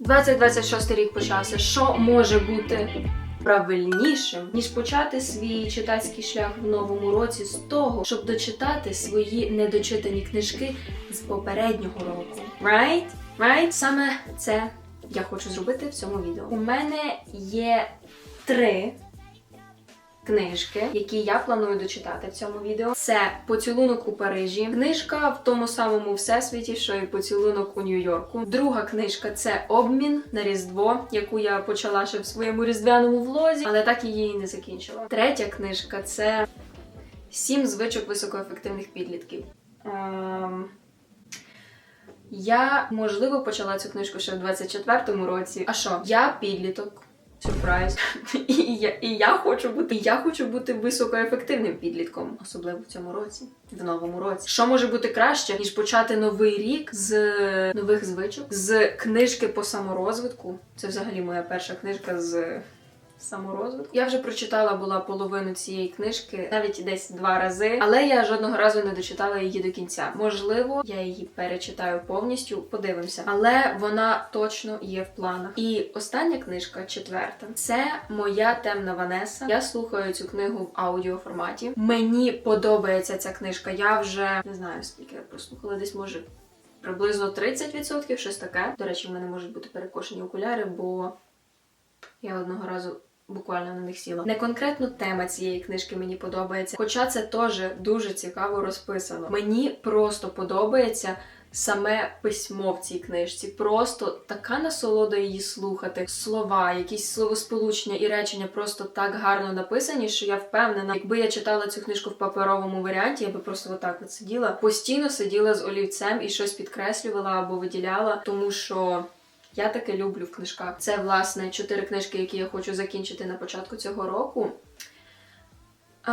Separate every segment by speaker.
Speaker 1: 2026 рік почався. Що може бути правильнішим, ніж почати свій читацький шлях в новому році з того, щоб дочитати свої недочитані книжки з попереднього року? Right? Right? Саме це я хочу зробити в цьому відео. У мене є три книжки, які я планую дочитати в цьому відео. Це Поцілунок у Парижі, книжка в тому самому всесвіті, що і поцілунок у Нью-Йорку. Друга книжка це Обмін на Різдво, яку я почала ще в своєму різдвяному влозі, але так її не закінчила. Третя книжка це Сім звичок високоефективних підлітків. Ем... Я можливо почала цю книжку ще в 24-му році. А що? Я підліток. Сюрприз. І я, і я хочу бути. І я хочу бути високоефективним підлітком, особливо в цьому році, в новому році. Що може бути краще, ніж почати новий рік з нових звичок, з книжки по саморозвитку. Це взагалі моя перша книжка з. Саморозвитку. Я вже прочитала була половину цієї книжки, навіть десь два рази, але я жодного разу не дочитала її до кінця. Можливо, я її перечитаю повністю, подивимося, але вона точно є в планах. І остання книжка, четверта, це моя темна Ванеса. Я слухаю цю книгу в аудіоформаті. Мені подобається ця книжка. Я вже не знаю скільки я прослухала, десь може. Приблизно 30%, щось таке. До речі, в мене можуть бути перекошені окуляри, бо я одного разу буквально на них сіла. Не конкретно тема цієї книжки мені подобається, хоча це теж дуже цікаво розписано. Мені просто подобається. Саме письмо в цій книжці, просто така насолода її слухати. Слова, якісь словосполучення і речення просто так гарно написані, що я впевнена, якби я читала цю книжку в паперовому варіанті, я би просто отак от сиділа, постійно сиділа з олівцем і щось підкреслювала або виділяла, тому що. Я таке люблю в книжках. Це, власне, чотири книжки, які я хочу закінчити на початку цього року. А,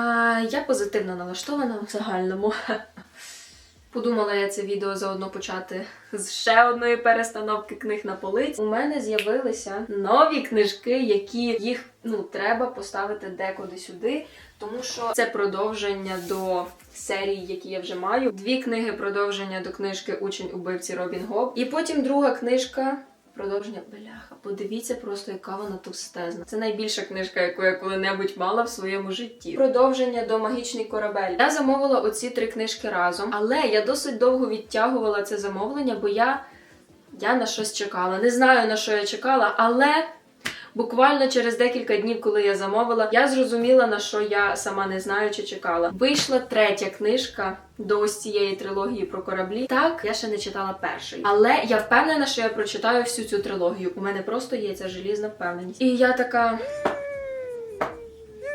Speaker 1: я позитивно налаштована в загальному. Подумала я це відео заодно почати з ще одної перестановки книг на полиць. У мене з'явилися нові книжки, які їх ну треба поставити декуди сюди, тому що це продовження до серії, які я вже маю. Дві книги продовження до книжки Учень убивці Робін Гоб. І потім друга книжка. Продовження бляха, подивіться просто, яка вона товстезна. Це найбільша книжка, яку я коли-небудь мала в своєму житті. Продовження до магічний корабель. Я замовила оці три книжки разом, але я досить довго відтягувала це замовлення, бо я, я на щось чекала. Не знаю на що я чекала, але. Буквально через декілька днів, коли я замовила, я зрозуміла, на що я сама не знаю чи чекала. Вийшла третя книжка до ось цієї трилогії про кораблі. Так, я ще не читала першої. Але я впевнена, що я прочитаю всю цю трилогію. У мене просто є ця желізна впевненість. І я така.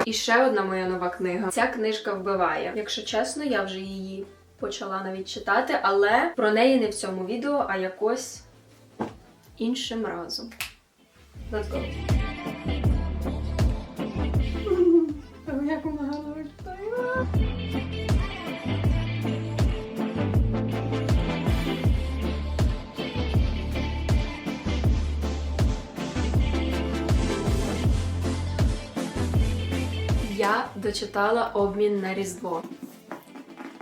Speaker 1: І ще одна моя нова книга. Ця книжка вбиває. Якщо чесно, я вже її почала навіть читати, але про неї не в цьому відео, а якось іншим разом. Let's go. Як вона гарно Я дочитала обмін на Різдво.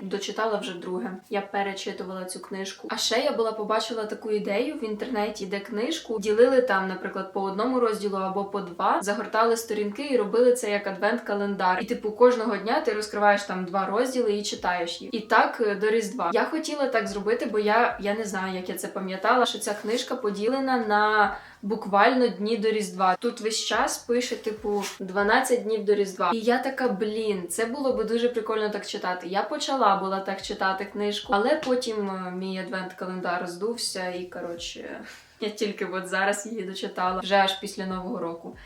Speaker 1: Дочитала вже друге. Я перечитувала цю книжку. А ще я була побачила таку ідею в інтернеті, де книжку ділили там, наприклад, по одному розділу або по два, загортали сторінки і робили це як адвент-календар. І типу кожного дня ти розкриваєш там два розділи і читаєш їх. І так е, до Різдва. Я хотіла так зробити, бо я, я не знаю, як я це пам'ятала, що ця книжка поділена на. Буквально дні до Різдва. Тут весь час пише, типу, 12 днів до Різдва. І я така, блін, це було би дуже прикольно так читати. Я почала була так читати книжку, але потім е, мій адвент-календар здувся, і коротше, я тільки от зараз її дочитала вже аж після Нового року.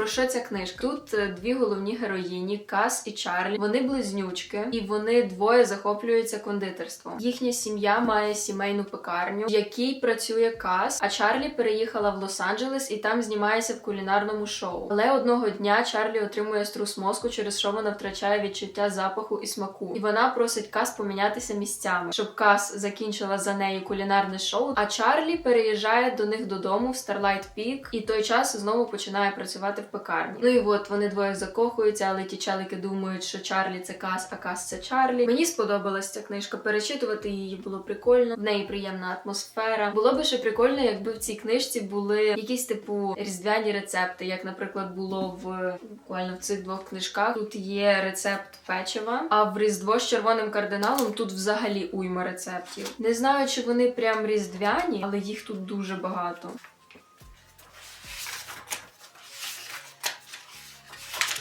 Speaker 1: Про що ця книжка? Тут е, дві головні героїні Кас і Чарлі. Вони близнючки, і вони двоє захоплюються кондитерством. Їхня сім'я має сімейну пекарню, в якій працює Кас. А Чарлі переїхала в Лос-Анджелес і там знімається в кулінарному шоу. Але одного дня Чарлі отримує струс мозку, через що вона втрачає відчуття запаху і смаку. І вона просить Кас помінятися місцями, щоб Кас закінчила за неї кулінарне шоу. А Чарлі переїжджає до них додому в Starlight Peak і той час знову починає працювати в пекарні. Ну і от вони двоє закохуються, але ті челики думають, що Чарлі це Кас, а Кас це Чарлі. Мені сподобалась ця книжка. Перечитувати її було прикольно. В неї приємна атмосфера. Було би ще прикольно, якби в цій книжці були якісь типу різдвяні рецепти, як, наприклад, було в буквально в цих двох книжках. Тут є рецепт печива, а в Різдво з червоним кардиналом тут взагалі уйма рецептів. Не знаю, чи вони прям різдвяні, але їх тут дуже багато.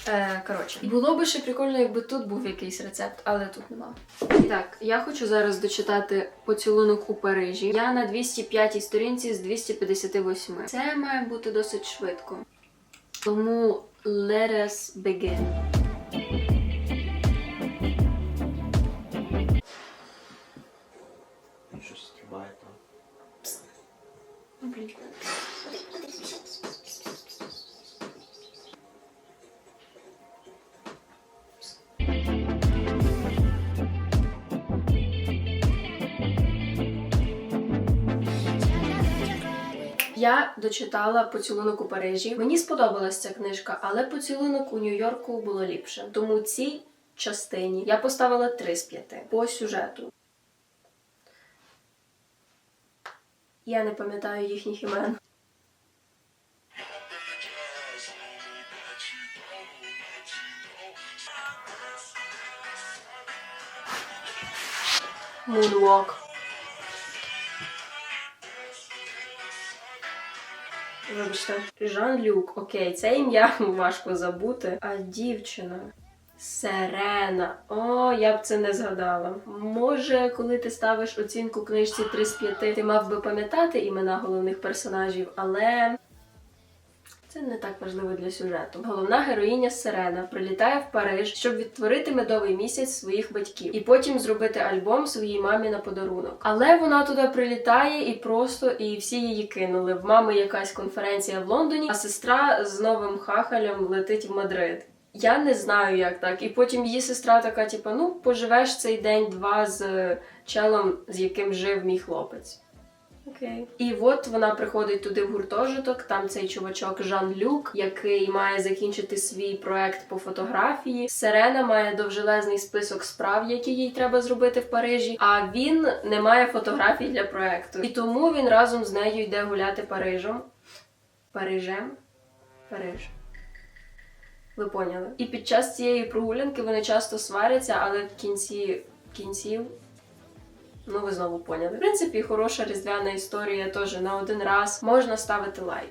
Speaker 1: Е, коротше, було би ще прикольно, якби тут був якийсь рецепт, але тут нема. І так, я хочу зараз дочитати поцілунок у Парижі. Я на 205 сторінці з 258. Це має бути досить швидко. Тому let us begin. Я дочитала поцілунок у Парижі. Мені сподобалась ця книжка, але поцілунок у Нью-Йорку було ліпше. Тому цій частині я поставила 3 з 5 по сюжету. Я не пам'ятаю їхніх імен. Moonwalk. Вибачте. Жан-Люк. Окей, це ім'я важко забути. А дівчина. Сирена. О, я б це не згадала. Може, коли ти ставиш оцінку книжці 3 з 5, ти мав би пам'ятати імена головних персонажів, але. Це не так важливо для сюжету. Головна героїня Сирена прилітає в Париж, щоб відтворити медовий місяць своїх батьків і потім зробити альбом своїй мамі на подарунок. Але вона туди прилітає і просто і всі її кинули. В мами якась конференція в Лондоні, а сестра з новим хахалем летить в Мадрид. Я не знаю, як так. І потім її сестра така, типу, ну поживеш цей день-два з челом, з яким жив мій хлопець. Окей. І от вона приходить туди в гуртожиток. Там цей чувачок Жан Люк, який має закінчити свій проект по фотографії. Сирена має довжелезний список справ, які їй треба зробити в Парижі. А він не має фотографій для проекту. І тому він разом з нею йде гуляти Парижем. Парижем? Париж. Ви поняли. І під час цієї прогулянки вони часто сваряться, але в кінці кінців. Ну, ви знову поняли. В принципі, хороша різдвяна історія теж на один раз можна ставити лайк.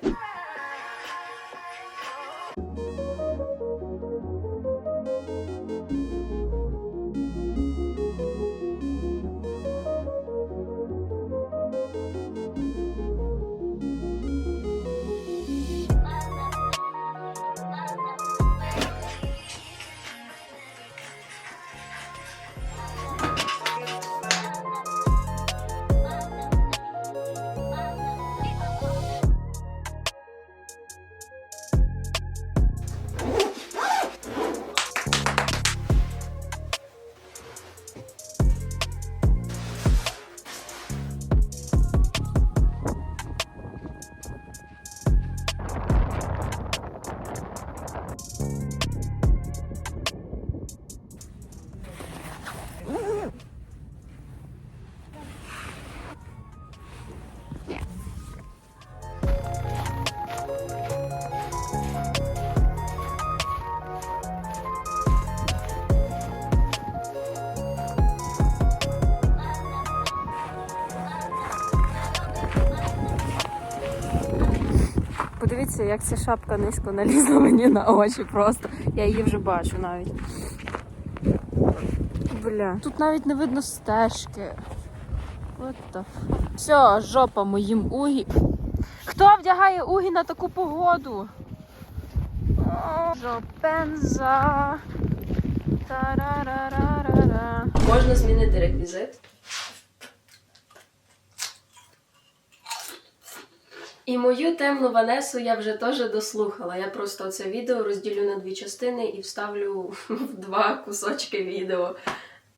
Speaker 2: Подивіться, як ця шапка низько налізла мені на очі просто. Я її вже бачу навіть. Бля. Тут навіть не видно стежки. What the fuck. Все, жопа моїм угі. Хто вдягає угі на таку погоду? Жопенза.
Speaker 1: Можна змінити реквізит. І мою темну Ванесу я вже теж дослухала. Я просто це відео розділю на дві частини і вставлю в два кусочки відео.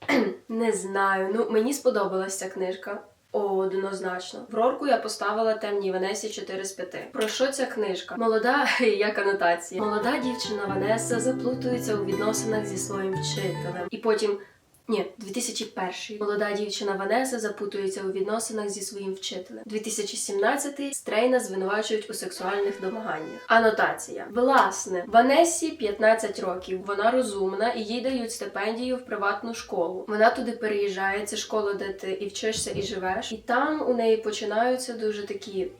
Speaker 1: Не знаю. Ну, мені сподобалась ця книжка. Однозначно. В рорку я поставила темній Ванесі 4 з 5. Про що ця книжка? Молода, як анотація. Молода дівчина Ванеса заплутується у відносинах зі своїм вчителем. І потім. Ні, 2001. Молода дівчина Ванеса запутується у відносинах зі своїм вчителем. 2017. Стрейна звинувачують у сексуальних домаганнях. Анотація. Власне, Ванесі 15 років. Вона розумна і їй дають стипендію в приватну школу. Вона туди переїжджає. Це школа, де ти і вчишся, і живеш. І там у неї починаються дуже такі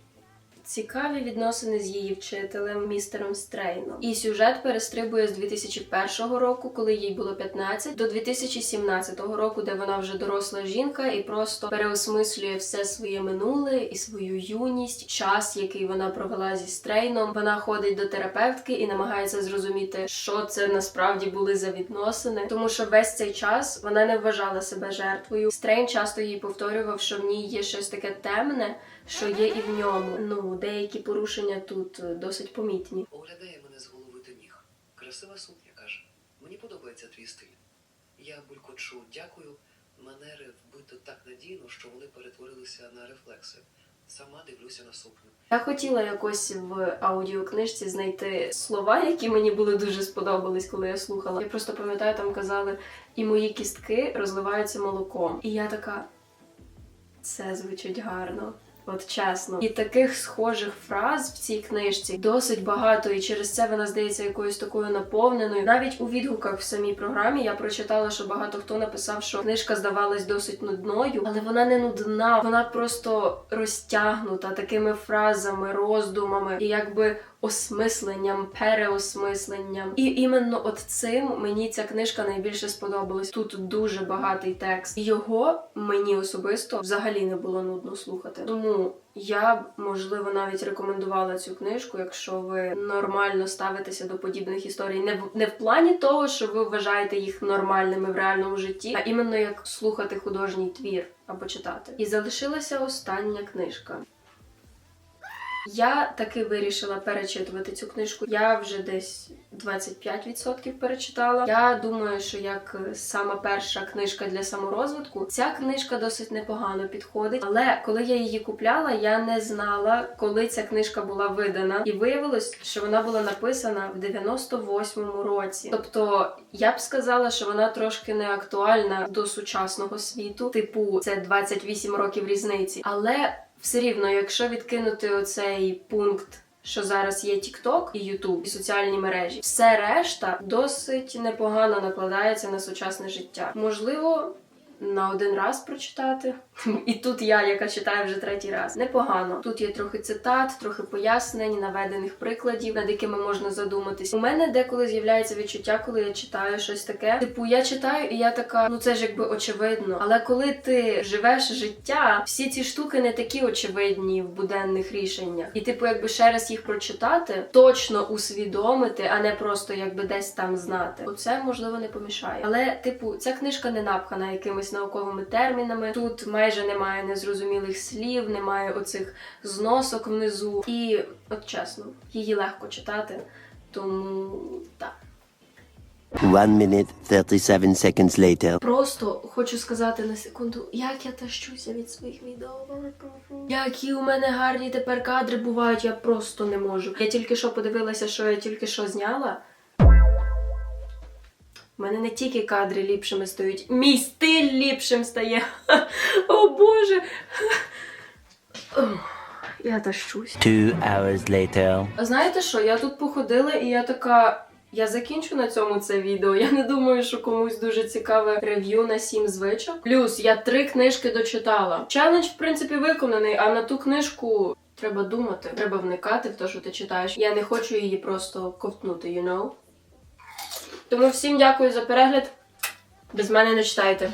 Speaker 1: Цікаві відносини з її вчителем містером Стрейном. І сюжет перестрибує з 2001 року, коли їй було 15, до 2017 року, де вона вже доросла жінка і просто переосмислює все своє минуле і свою юність, час, який вона провела зі Стрейном. Вона ходить до терапевтки і намагається зрозуміти, що це насправді були за відносини, тому що весь цей час вона не вважала себе жертвою. Стрейн часто їй повторював, що в ній є щось таке темне, що є і в ньому. Ну, деякі порушення тут е, досить помітні.
Speaker 3: Оглядає мене з голови до ніг. Красива сукня, каже. Мені подобається твій стиль. Я булькочу дякую. Манери вбито так надійно, що вони перетворилися на рефлекси. Сама дивлюся на сукню.
Speaker 1: Я хотіла якось в аудіокнижці знайти слова, які мені були дуже сподобались, коли я слухала. Я просто пам'ятаю, там казали, і мої кістки розливаються молоком. І я така. Це звучить гарно. От чесно, і таких схожих фраз в цій книжці досить багато, і через це вона здається якоюсь такою наповненою. Навіть у відгуках в самій програмі я прочитала, що багато хто написав, що книжка здавалась досить нудною, але вона не нудна, вона просто розтягнута такими фразами, роздумами і якби осмисленням, переосмисленням. І іменно от цим мені ця книжка найбільше сподобалась. Тут дуже багатий текст. Його мені особисто взагалі не було нудно слухати. Тому я б можливо навіть рекомендувала цю книжку, якщо ви нормально ставитеся до подібних історій, не в не в плані того, що ви вважаєте їх нормальними в реальному житті, а іменно як слухати художній твір або читати. І залишилася остання книжка. Я таки вирішила перечитувати цю книжку. Я вже десь 25% перечитала. Я думаю, що як е, сама перша книжка для саморозвитку, ця книжка досить непогано підходить. Але коли я її купляла, я не знала, коли ця книжка була видана, і виявилось, що вона була написана в 98-му році. Тобто, я б сказала, що вона трошки не актуальна до сучасного світу. Типу, це 28 років різниці, але все рівно, якщо відкинути оцей пункт. Що зараз є TikTok і YouTube, і соціальні мережі, все решта досить непогано накладається на сучасне життя. Можливо, на один раз прочитати. І тут я, яка читаю вже третій раз. Непогано. Тут є трохи цитат, трохи пояснень, наведених прикладів, над якими можна задуматись. У мене деколи з'являється відчуття, коли я читаю щось таке. Типу, я читаю, і я така, ну це ж якби очевидно. Але коли ти живеш життя, всі ці штуки не такі очевидні в буденних рішеннях. І, типу, якби ще раз їх прочитати, точно усвідомити, а не просто якби десь там знати. Оце можливо не помішає. Але, типу, ця книжка не напхана якимись науковими термінами. Тут майже немає незрозумілих слів, немає оцих зносок внизу. І, от чесно, її легко читати. Тому так.
Speaker 4: One minute, 37 seconds later.
Speaker 1: Просто хочу сказати на секунду, як я тащуся від своїх відео. Які у мене гарні тепер кадри бувають, я просто не можу. Я тільки що подивилася, що я тільки що зняла. У мене не тільки кадри ліпшими стають, мій стиль ліпшим стає. О Боже. Я тащусь.
Speaker 4: Two hours later.
Speaker 1: Знаєте що? Я тут походила і я така. Я закінчу на цьому це відео. Я не думаю, що комусь дуже цікаве рев'ю на сім звичок. Плюс я три книжки дочитала. Челендж, в принципі, виконаний, а на ту книжку треба думати, треба вникати в те, що ти читаєш. Я не хочу її просто ковтнути, you know? Тому всім дякую за перегляд. Без мене не читайте.